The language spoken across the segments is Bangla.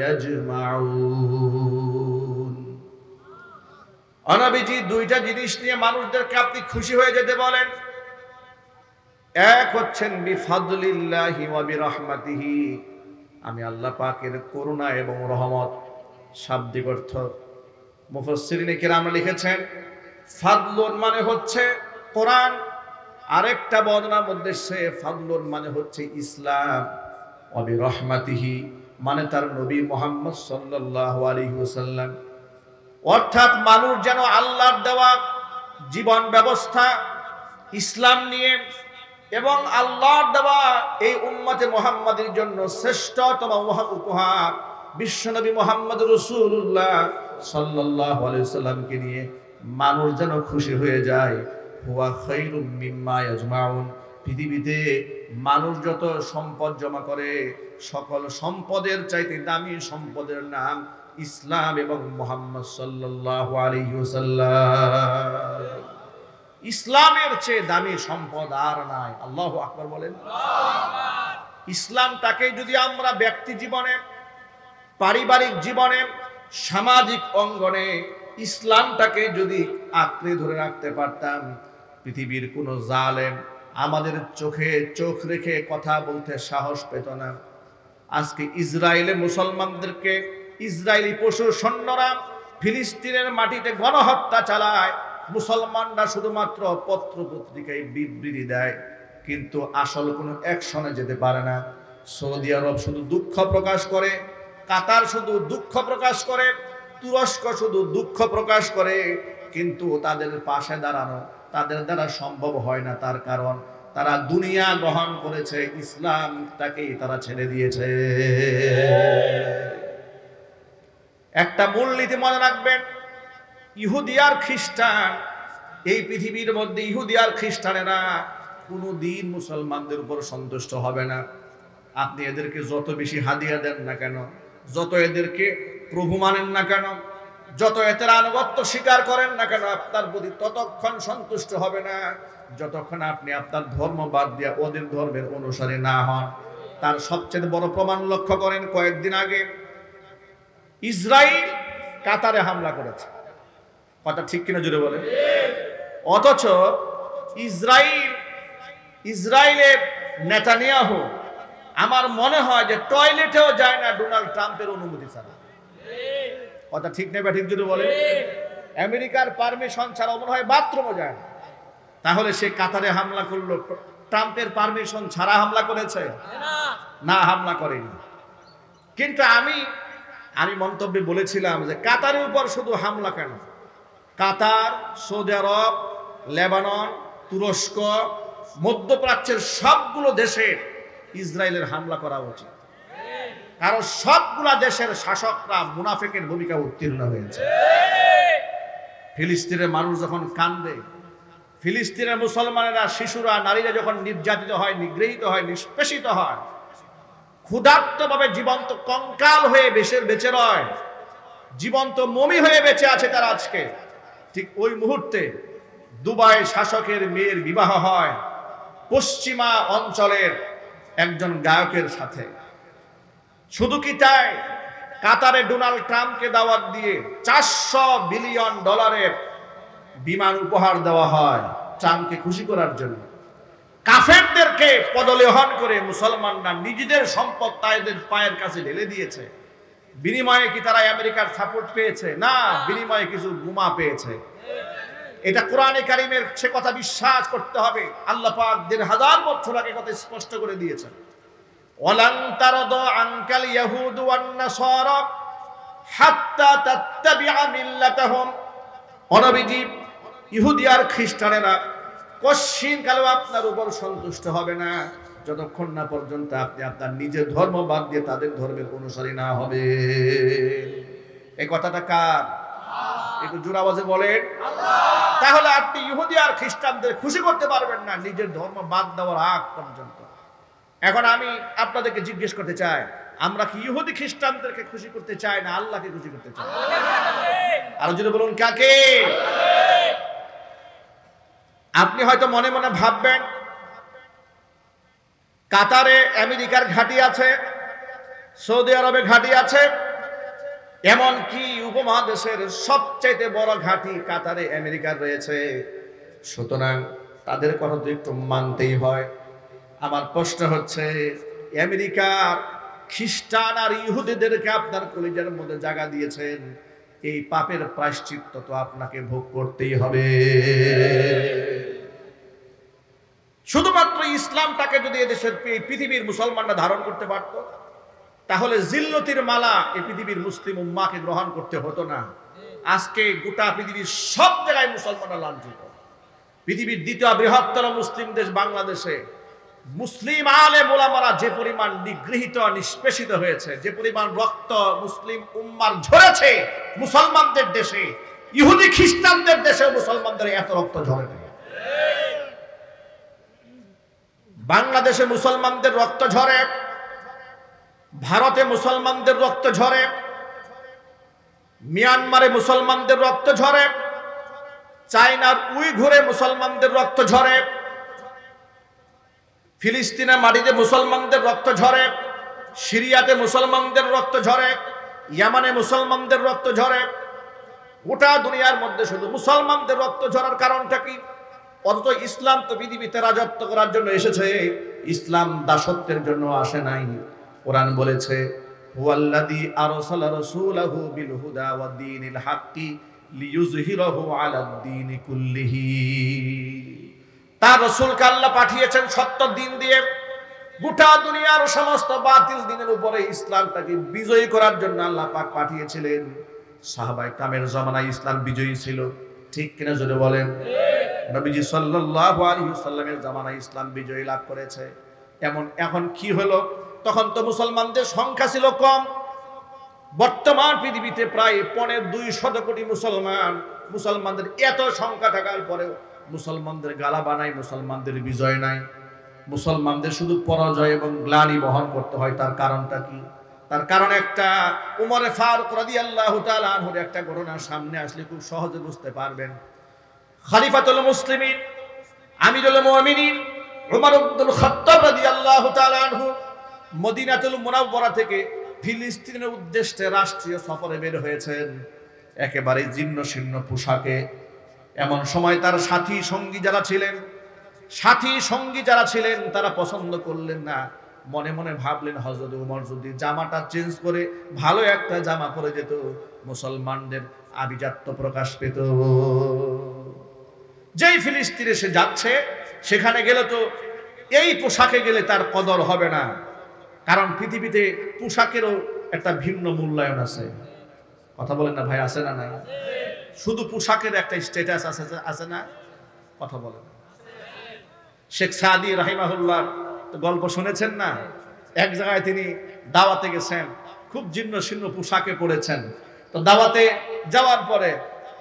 অনাবিজি অনবিজি দুইটা জিনিস নিয়ে মানুষদেরকে আপনি খুশি হয়ে যেতে বলেন। এক হচ্ছেন আমি আল্লাহ পাকের করুণা এবং রহমত, শাব্দিক অর্থ। মুফসরিনে লিখেছেন, ফাদলুন মানে হচ্ছে কোরআন। আরেকটা বর্ণনার মধ্যে সে ফাদলুন মানে হচ্ছে ইসলাম। অবিরহমাতিহি মানে তার নবী মোহাম্মদ সাল্লাল্লাহু আলাইহি ওয়াসাল্লাম। অর্থাৎ মানুষ যেন আল্লাহর দেওয়া জীবন ব্যবস্থা, ইসলাম নিয়ে এবং আল্লাহর দেওয়া এই উম্মতে মোহাম্মদের জন্য শ্রেষ্ঠতম উপহার বিশ্বনবী মোহাম্মদ রসুল্লাহ সাল্লাহ সাল্লামকে নিয়ে মানুষ যেন খুশি হয়ে যায়। হুয়া খৈরুম মিম্মা পৃথিবীতে মানুষ যত সম্পদ জমা করে, সকল সম্পদের চাইতে দামি সম্পদের নাম ইসলাম এবং মোহাম্মদ ইসলামের চেয়ে দামি সম্পদ আর নাই। আল্লাহ আকবর বলেন। ইসলামটাকে যদি আমরা ব্যক্তি জীবনে, পারিবারিক জীবনে, সামাজিক অঙ্গনে ইসলামটাকে যদি আঁকড়ে ধরে রাখতে পারতাম, পৃথিবীর কোনো জালেম আমাদের চোখে চোখ রেখে কথা বলতে সাহস পেত না। আজকে ইসরায়েলে মুসলমানদেরকে ইসরায়েলি পশু সৈন্যরা ফিলিস্তিনের মাটিতে গণহত্যা চালায়। মুসলমানরা শুধুমাত্র পত্র পত্রিকায় বিবৃতি দেয়, কিন্তু আসল কোনো অ্যাকশনে যেতে পারে না। সৌদি আরব শুধু দুঃখ প্রকাশ করে, কাতার শুধু দুঃখ প্রকাশ করে, তুরস্ক শুধু দুঃখ প্রকাশ করে, কিন্তু তাদের পাশে দাঁড়ানো তাদের দ্বারা সম্ভব হয় না তার কারণ তারা দুনিয়া গ্রহণ করেছে, ইসলামটাকেই তারা ছেড়ে দিয়েছে। একটা মূলনীতি মনে রাখবেন, ইহুদি আর খ্রিস্টান, এই পৃথিবীর মধ্যে ইহুদি আর খ্রিস্টানেরা কোনো দিন মুসলমানদের উপর সন্তুষ্ট হবে না। আপনি এদেরকে যত বেশি হাদিয়া দেন না কেন, যত এদেরকে প্রভু মানেন না কেন যত এদের আনুগত্য স্বীকার করেন না কেন, আপনার প্রতি ততক্ষণ সন্তুষ্ট হবে না। যতক্ষণ আপনি আপনার ধর্ম বাদ দিয়ে ওদের ধর্মের অনুসারে না হন, তার সবচেয়ে বড় প্রমাণ লক্ষ্য করেন কয়েকদিন আগে। ইসরায়েল কাতারে হামলা করেছে। কথা ঠিক কিনা জুড়ে বলে অথচ ইসরায়েল ইসরায়েলের নেতানিয়াহু, আমার মনে হয় যে টয়লেটেও যায় না ডোনাল্ড ট্রাম্পের অনুমতি ছাড়া। কথা ঠিক নেই ঠিক যদি বলে? আমেরিকার পারমিশন ছাড়া মনে হয় বাথরুমও যায় না। তাহলে সে কাতারে হামলা করল। ট্রাম্পের পারমিশন ছাড়া হামলা করেছে? না, হামলা করেনি। কিন্তু আমি আমি মন্তব্যে বলেছিলাম যে কাতারের উপর শুধু হামলা কেন? কাতার, সৌদি আরব, লেবানন, তুরস্ক, মধ্যপ্রাচ্যের সবগুলো দেশের ইসরায়েলের হামলা করা উচিত। কারণ সবগুলা দেশের শাসকরা মুনাফেকের ভূমিকা উত্তীর্ণ হয়েছে। ফিলিস্তিনের মানুষ যখন কান্দে, ফিলিস্তিনের মুসলমানেরা, শিশুরা, নারীরা যখন নির্যাতিত হয়, নিগৃহীত হয়, নিষ্পেষিত হয়, ক্ষুধার্তভাবে জীবন্ত কঙ্কাল হয়ে বেশের বেঁচে রয়, জীবন্ত মমি হয়ে বেঁচে আছে তারা আজকে। ঠিক ওই মুহূর্তে দুবাই শাসকের মেয়ের বিবাহ হয় পশ্চিমা অঞ্চলের একজন গায়কের সাথে। শুধু কি তাই? কাতারে ডোনাল্ড ট্রাম্পকে দাওয়াত দিয়ে চারশো বিলিয়ন ডলারের বিমান উপহার দেওয়া হয় ট্রাম্পকে খুশি করার জন্য। কাফেরদেরকে পদলেহন করে মুসলমানরা নিজেদের সম্পদ তাদের পায়ের কাছে ঢেলে দিয়েছে। বিনিময়ে কি তারা আমেরিকার সাপোর্ট পেয়েছে? না, বিনিময়ে কিছু গুমা পেয়েছে। এটা কোরআনে কারিমের সে কথা বিশ্বাস করতে হবে। আল্লাহ পাক দেড় হাজার বছর আগে কথা স্পষ্ট করে দিয়েছেন। ওয়ালান তারদ আনকাল ইয়াহুদ ওয়ান নাসারা হাত্তা তাত্তাবিআ মিল্লাতাহুম। অনবিজি ইহুদি আর খ্রিস্টানেরা কশ্চিন কালেও আপনার উপর সন্তুষ্ট হবে না। যতক্ষণ না পর্যন্ত আপনি আপনার নিজের ধর্ম বাদ দিয়ে তাদের ধর্মের অনুসারী না হবে এই কথাটা কার? একটু জোর আওয়াজে বলেন। তাহলে আপনি ইহুদি আর খ্রিস্টানদের খুশি করতে পারবেন না নিজের ধর্ম বাদ দেওয়ার আগ পর্যন্ত। এখন আমি আপনাদেরকে জিজ্ঞেস করতে চাই, আমরা কি ইহুদি খ্রিস্টানদেরকে খুশি করতে চাই না আল্লাহকে খুশি করতে চাই? আর যদি বলুন, কাকে? আপনি হয়তো মনে মনে ভাববেন, কাতারে আমেরিকার ঘাঁটি আছে, সৌদি আরবে ঘাঁটি আছে, এমনকি উপমহাদেশের সবচাইতে বড় ঘাঁটি কাতারে আমেরিকার রয়েছে। সুতরাং তাদের কথা তো একটু মানতেই হয়। আমার প্রশ্ন হচ্ছে, আমেরিকা খ্রিস্টান আর ইহুদিদেরকে আপনার কলিজার মধ্যে জায়গা দিয়েছেন, এই পাপের প্রায়শ্চিত্ত তো আপনাকে ভোগ করতেই হবে। শুধুমাত্র ইসলামটাকে যদি এদেশের পৃথিবীর মুসলমানরা ধারণ করতে পারত, তাহলে জিল্লতির মালা এই পৃথিবীর মুসলিম উম্মাকে গ্রহণ করতে হতো না। আজকে গোটা পৃথিবীর সব জায়গায় মুসলমানরা লাঞ্ছিত। পৃথিবীর দ্বিতীয় বৃহত্তর মুসলিম দেশ বাংলাদেশে মুসলিম আলে মোলামারা যে পরিমাণ নিগৃহীত, নিষ্পেষিত হয়েছে, যে পরিমাণ রক্ত মুসলিম উম্মার ঝরেছে মুসলমানদের দেশে, ইহুদি খ্রিস্টানদের দেশে মুসলমানদের এত রক্ত ঝরে বাংলাদেশে মুসলমানদের রক্ত ঝরে, ভারতে মুসলমানদের রক্ত ঝরে, মিয়ানমারে মুসলমানদের রক্ত ঝরে, চায়নার উইঘুরে মুসলমানদের রক্ত ঝরে ফিলিস্তিনের মাটিতে মুসলমানদের রক্ত ঝরে, সিরিয়াতে মুসলমানদের রক্ত ঝরে, ইয়ামানে মুসলমানদের রক্ত ঝরে। গোটা দুনিয়ার মধ্যে শুধু মুসলমানদের রক্ত ঝরার কারণটা কি? অথচ ইসলাম তো পৃথিবীতে রাজত্ব করার জন্য এসেছে, ইসলাম দাসত্বের জন্য আসে নাই। কোরআন বলেছে, হুয়াল্লাযী আরসালা কুল্লিহি। তার রসুলকে আল্লাহ পাঠিয়েছেন সত্য দিন দিয়ে। গোটা দুনিয়ার সমস্ত বাতিল দিনের উপরে ইসলামটাকে বিজয়ী করার জন্য আল্লাহ পাক পাঠিয়েছিলেন। সাহাবাই কামের জমানায় ইসলাম বিজয়ী ছিল। ঠিক কিনা জোরে বলেন? নবীজি সাল্লাল্লাহু আলাইহি জামানায় ইসলাম বিজয়ী লাভ করেছে। এমন, এখন কি হলো? তখন তো মুসলমানদের সংখ্যা ছিল কম। বর্তমান পৃথিবীতে প্রায় পনেরো দুই শত কোটি মুসলমান, মুসলমানদের এত সংখ্যা থাকার পরেও মুসলমানদের গালা বানাই মুসলমানদের বিজয় নাই। মুসলমানদের শুধু পরাজয় এবং গ্লানি বহন করতে হয়, তার কারণটা কি? তার কারণ একটা, উমরে ফারুক রাদিয়াল্লাহু তাআলা আনহুর একটা ঘটনা সামনে আসলে খুব সহজে বুঝতে পারবেন। খলিফাতুল মুসলিমিন, আমিরুল মুমিনিন, উমর ইবনুল খাত্তাব রাদিয়াল্লাহু তাআলা আনহু মদিনাতুল মুনাওয়ারা থেকে ফিলিস্তিনের উদ্দেশ্যে রাষ্ট্রীয় সফরে বের হয়েছেন। একেবারে জীর্ণ শীর্ণ পোশাকে এমন সময় তার সাথী সঙ্গী যারা ছিলেন, সাথী সঙ্গী যারা ছিলেন, তারা পছন্দ করলেন না। মনে মনে ভাবলেন হজরত উমর যদি জামাটা চেঞ্জ করে ভালো একটা জামা পরে যেত, মুসলমানদের আভিজাত্য প্রকাশ পেত। যেই ফিলিস্তিনে সে যাচ্ছে, সেখানে গেলে তো, এই পোশাকে গেলে তার কদর হবে না। কারণ পৃথিবীতে পোশাকেরও একটা ভিন্ন মূল্যায়ন আছে। কথা বলেন না ভাই, আছে না নাই? শুধু পোশাকের একটা স্ট্যাটাস আছে আছে না? কথা বলেন। শেখ সাদি রাহিমাহুল্লাহ গল্প শুনেছেন না? এক জায়গায় তিনি দাওয়াতে গেছেন, খুব জীর্ণ শীর্ণ পোশাকে পড়েছেন তো দাওয়াতে যাওয়ার পরে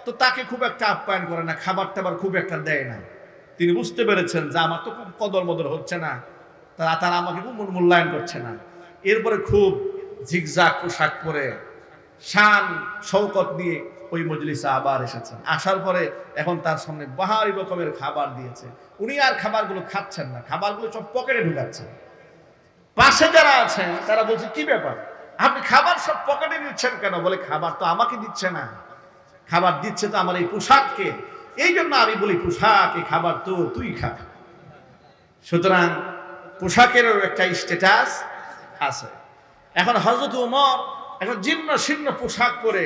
তো তাকে খুব একটা আপ্যায়ন করে না খাবার টাবার খুব একটা দেয় না। তিনি বুঝতে পেরেছেন যে আমার তো খুব কদর মদর হচ্ছে না তারা তারা আমাকে খুব মূল্যায়ন করছে না। এরপরে খুব ঝিকঝাক পোশাক পরে শান শৌকত নিয়ে ওই মজলিসে আবার এসেছেন। আসার পরে এখন তার সামনে বাহারি রকমের খাবার দিয়েছে। উনি আর খাবারগুলো খাচ্ছেন না, খাবারগুলো সব পকেটে ঢুকাচ্ছেন পাশে যারা আছেন তারা বলছে, কি ব্যাপার? আপনি খাবার সব পকেটে নিচ্ছেন কেন? বলে, খাবার তো আমাকে দিচ্ছে না। খাবার দিচ্ছে তো আমার এই পোশাককে। এই জন্য আমি বলি, পোশাক, এই খাবার তো তুই খা। সুতরাং পোশাকেরও একটা স্ট্যাটাস আছে। এখন হজরত উমর এখন জীর্ণ শীর্ণ পোশাক পরে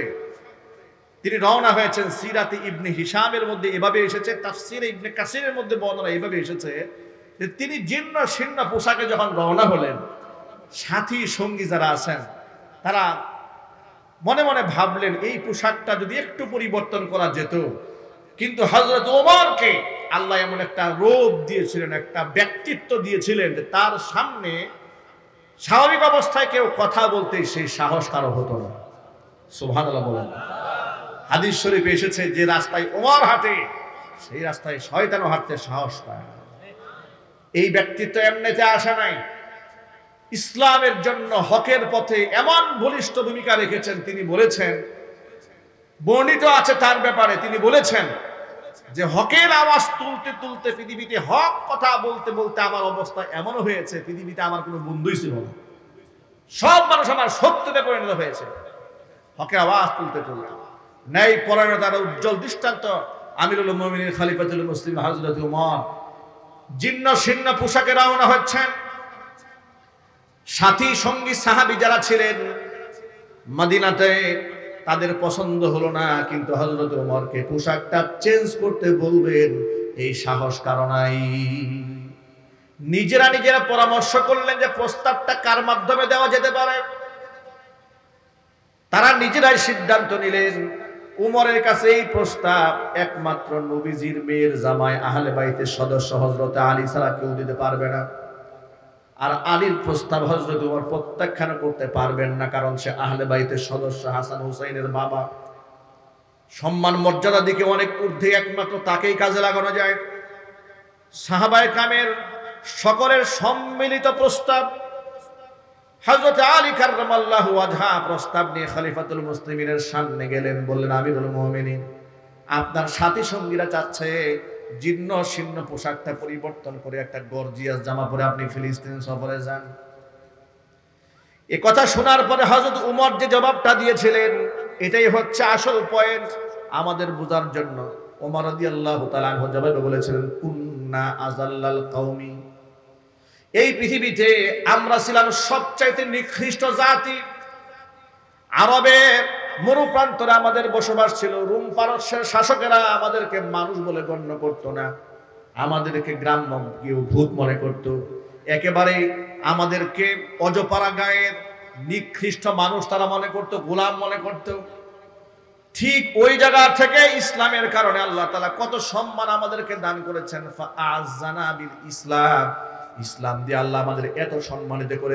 তিনি রওনা হয়েছেন সিরাতে ইবনে হিসামের মধ্যে, এভাবে এসেছে, তাফসিরে ইবনে কাসিরের মধ্যে বর্ণনা এভাবে এসেছে যে তিনি জীর্ণ শীর্ণ পোশাকে যখন রওনা হলেন, সাথী সঙ্গী যারা আছেন, তারা মনে মনে ভাবলেন, এই পোশাকটা যদি একটু পরিবর্তন করা যেত, কিন্তু হজরত ওমরকে আল্লাহ এমন একটা রোগ দিয়েছিলেন, একটা ব্যক্তিত্ব দিয়েছিলেন যে তার সামনে স্বাভাবিক অবস্থায় কেউ কথা বলতে সেই সাহস কারও হতো না। সুভান বলেন। হাদিস শরীফে এসেছে যে রাস্তায় ওমর হাঁটে, সেই রাস্তায় শয়তানও হাঁটতে সাহস পায় এই ব্যক্তিত্ব এমনিতে আসা নাই। ইসলামের জন্য হকের পথে এমন বলিষ্ঠ ভূমিকা রেখেছেন, তিনি বলেছেন, বর্ণিত আছে তার ব্যাপারে, তিনি বলেছেন যে হকের আওয়াজ তুলতে তুলতে পৃথিবীতে হক কথা বলতে বলতে আমার অবস্থা এমন হয়েছে, পৃথিবীতে আমার কোনো বন্ধুই ছিল না। সব মানুষ আমার সত্যতে পরিণত হয়েছে। হকের আওয়াজ তুলতে তুলতে। ন্যায় পরায়ণতার উজ্জ্বল দৃষ্টান্ত। আমিরুল মুমিনিন, খালিফাতুল মুসলিম, হযরত উমর। জীর্ণ শীর্ণ পোশাকে রওনা হচ্ছেন। সাথী সঙ্গী সাহাবি যারা ছিলেন, মদিনাতে তাদের পছন্দ হলো না, কিন্তু হজরত উমরকে পোশাকটা চেঞ্জ করতে বলবেন, এই সাহস কারণাই নিজেরা নিজেরা পরামর্শ করলেন যে প্রস্তাবটা কার মাধ্যমে দেওয়া যেতে পারে? তারা নিজেরাই সিদ্ধান্ত নিলেন উমরের কাছে এই প্রস্তাব, একমাত্র নবীজির মেয়ের জামাই আহলে বাইতের সদস্য হজরত আলী ছাড়া কেউ দিতে পারবে না। আর আলীর প্রস্তাব হজরত উমর প্রত্যাখ্যান করতে পারবেন না, কারণ সে আহলে বাইতের সদস্য, হাসান হুসাইনের বাবা। সম্মান, মর্যাদা দিকে অনেক ঊর্ধ্বে একমাত্র তাকেই কাজে লাগানো যায়। সাহাবায় কামের সকলের সম্মিলিত প্রস্তাব হযরত আলী কাররামাল্লাহু ওয়াজহা প্রস্তাব নিয়ে খলিফাতুল মুসলিমিনের সামনে গেলেন, বললেন, আমিরুল মুমিনিন, আপনার সাথী সঙ্গীরা চাচ্ছে জীর্ণ শীর্ণ পোশাকটা পরিবর্তন করে একটা গর্জিয়াস জামা পরে আপনি ফিলিস্তিন সফরে যান। এ কথা শোনার পরে হযরত উমর যে জবাবটা দিয়েছিলেন, এটাই হচ্ছে আসল পয়েন্ট আমাদের বোঝার জন্য। ওমর রাদিয়াল্লাহু তাআলা আনহু জবাবে বলেছিলেন, কুন্না আজাল্লাল কওমি এই পৃথিবীতে আমরা ছিলাম সবচাইতে নিকৃষ্ট জাতি। আরবের মরুপ্রান্তরে আমাদের বসবাস ছিল, রুম পারস্যের শাসকেরা আমাদেরকে মানুষ বলে গণ্য করতো না। আমাদেরকে গ্রাম্য কেউ ভূত মনে করত। একেবারে আমাদেরকে অজপাড়া গায়ের নিকৃষ্ট মানুষ তারা মনে করত, গোলাম মনে করত। ঠিক ওই জায়গা থেকে ইসলামের কারণে আল্লাহ তালা কত সম্মান আমাদেরকে দান করেছেন। ইসলাম। ইসলাম দিয়ে আল্লাহ আমাদের এত সম্মানিত করে